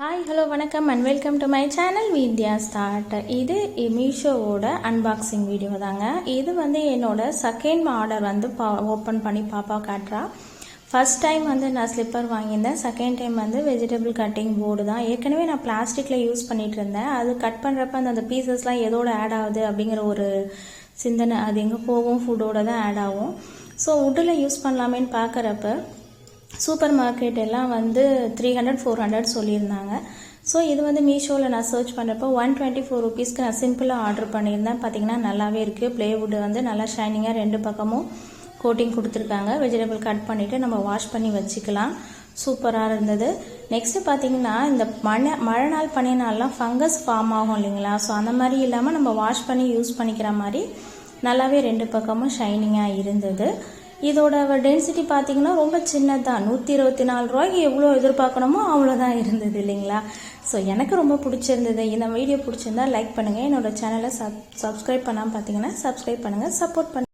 Hi hello வணக்கம் and welcome to my channel Vidya start இது மீஷோவோட அன்பாக்சிங் வீடியோ தாங்க. இது வந்து என்னோட செகண்ட் ஆர்டர் வந்து பா ஓப்பன் பண்ணி பாப்பா காட்டுறா ஃபர்ஸ்ட் டைம் வந்து நான் ஸ்லிப்பர் வாங்கியிருந்தேன். செகண்ட் டைம் வந்து வெஜிடபிள் கட்டிங் போர்டு தான். ஏற்கனவே நான் பிளாஸ்டிக்கில் யூஸ் பண்ணிட்டு இருந்தேன் அது கட் பண்ணுறப்ப அந்த அந்த பீசஸ்லாம் எதோட ஆட் ஆகுது அப்படிங்கிற ஒரு சிந்தனை. அது எங்கே போகும்? ஃபுட்டோட தான் ஆட் ஆகும். ஸோ வுட்டில் யூஸ் பண்ணலாமேன்னு பார்க்குறப்ப சூப்பர் மார்க்கெட் எல்லாம் வந்து த்ரீ ஹண்ட்ரட் ஃபோர் ஹண்ட்ரட் சொல்லியிருந்தாங்க. ஸோ இது வந்து மீஷோவில் நான் சர்ச் பண்ணுறப்போ ஒன் டுவெண்ட்டி ஃபோர் ருபீஸ்க்கு நான் சிம்பிளாக ஆர்டர் பண்ணியிருந்தேன். பார்த்தீங்கன்னா நல்லாவே இருக்குது ப்ளேவுட் வந்து நல்லா ஷைனிங்காக ரெண்டு பக்கமும் கோட்டிங் கொடுத்துருக்காங்க. வெஜிடபிள் கட் பண்ணிவிட்டு நம்ம வாஷ் பண்ணி வச்சுக்கலாம். சூப்பராக இருந்தது. நெக்ஸ்ட்டு பார்த்தீங்கன்னா இந்த மழை மழை நாள் பனி நாள்லாம் ஃபங்கஸ் ஃபார்ம் ஆகும் இல்லைங்களா? ஸோ அந்த மாதிரி இல்லாமல் நம்ம வாஷ் பண்ணி யூஸ் பண்ணிக்கிற மாதிரி நல்லாவே ரெண்டு பக்கமும் ஷைனிங்காக இருந்தது. இதோட டென்சிட்டி பார்த்தீங்கன்னா ரொம்ப சின்னதான் நூற்றி இருபத்தி நாலு ரூபாய்க்கு எவ்வளோ எதிர்பார்க்கணுமோ அவ்வளோதான் இருந்தது இல்லைங்களா? ஸோ எனக்கு ரொம்ப பிடிச்சிருந்தது. இந்த வீடியோ பிடிச்சிருந்தா லைக் பண்ணுங்கள் என்னோட சேனலை சப் சப்ஸ்கிரைப் பண்ணாமல் பார்த்தீங்கன்னா சப்ஸ்கிரைப் பண்ணுங்கள் சப்போர்ட் பண்ணு